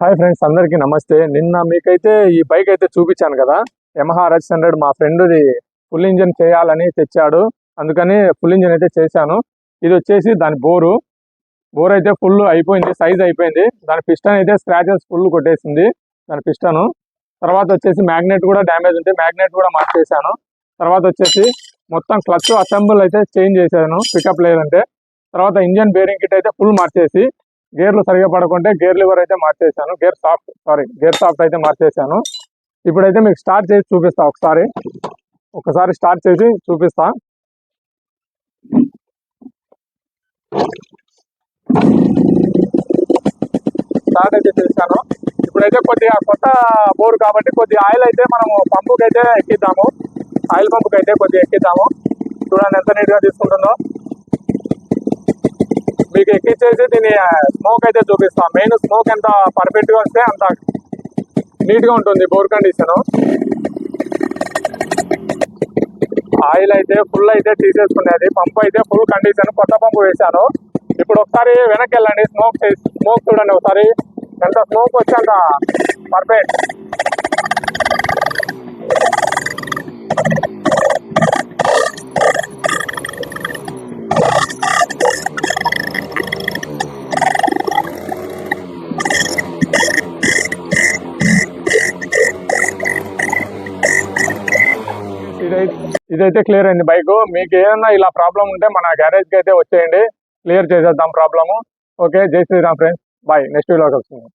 Hi friends అందరికీ నమస్తే. నిన్న మీకైతే ఈ బైక్ అయితే చూపించాను కదా? యమహా ఆర్ఎక్స్ హండ్రెడ్ మా ఫ్రెండ్ది ఫుల్ ఇంజిన్ చేయాలని తెచ్చాడు. అందుకని ఫుల్ ఇంజిన్ అయితే చేశాను. ఇది వచ్చేసి దాని బోరు. బోర్ అయితే ఫుల్ అయిపోయింది సైజ్ అయిపోయింది. దాని పిస్టన్ అయితే స్క్రాచెస్ ఫుల్ కొట్టేసింది దాని పిస్టను. తర్వాత వచ్చేసి మ్యాగ్నెట్ కూడా డ్యామేజ్ ఉంది మ్యాగ్నెట్ కూడా మార్చేసాను తర్వాత వచ్చేసి మొత్తం క్లచ్ అసెంబుల్ అయితే చేంజ్ చేశాను పికప్ లేదంటే. తర్వాత ఇంజన్ బేరింగ్ కిట్ అయితే ఫుల్ మార్చేసి గేర్లు సరిగా పడకుంటే గేర్ లివర్ అయితే మార్చేసాను gear shaft sorry gear shaft అయితే మార్చేసాను ఇప్పుడైతే మీకు స్టార్ట్ చేసి చూపిస్తా ఒకసారి. ఒకసారి స్టార్ట్ చేసి చూపిస్తా. స్టార్ట్ అయితే చేశాను. ఇప్పుడైతే కొద్దిగా కొత్త బోర్ కాబట్టి కొద్దిగా ఆయిల్ అయితే మనము పంపుకి అయితే ఎక్కిద్దాము. ఆయిల్ పంపుకి అయితే కొద్దిగా ఎక్కిద్దాము. చూడండి ఎంత నీట్గా తీసుకుంటుందో. మీకు ఎక్కించేసి దీని స్మోక్ అయితే చూపిస్తాం. మెయిన్ స్మోక్ ఎంత పర్ఫెక్ట్గా వస్తే అంత నీట్గా ఉంటుంది బోర్ కండిషను ఆయిల్ అయితే ఫుల్ అయితే తీసేసుకునేది. పంపు అయితే ఫుల్ కండిషన్ కొత్త పంపు వేశాను. ఇప్పుడు ఒకసారి వెనక్కి వెళ్ళండి. స్మోక్ స్మోక్ చూడండి ఒకసారి. ఎంత స్మోక్ వచ్చి అంత పర్ఫెక్ట్ ఇదైతే ఇదైతే క్లియర్ అయింది. బైక్ మీకు ఏదైనా ఇలా ప్రాబ్లం ఉంటే మన గ్యారేజ్కి అయితే వచ్చేయండి. క్లియర్ చేసేద్దాం ప్రాబ్లము ఓకే జై Shri Ram friends bye next video కలుసుకుందాం.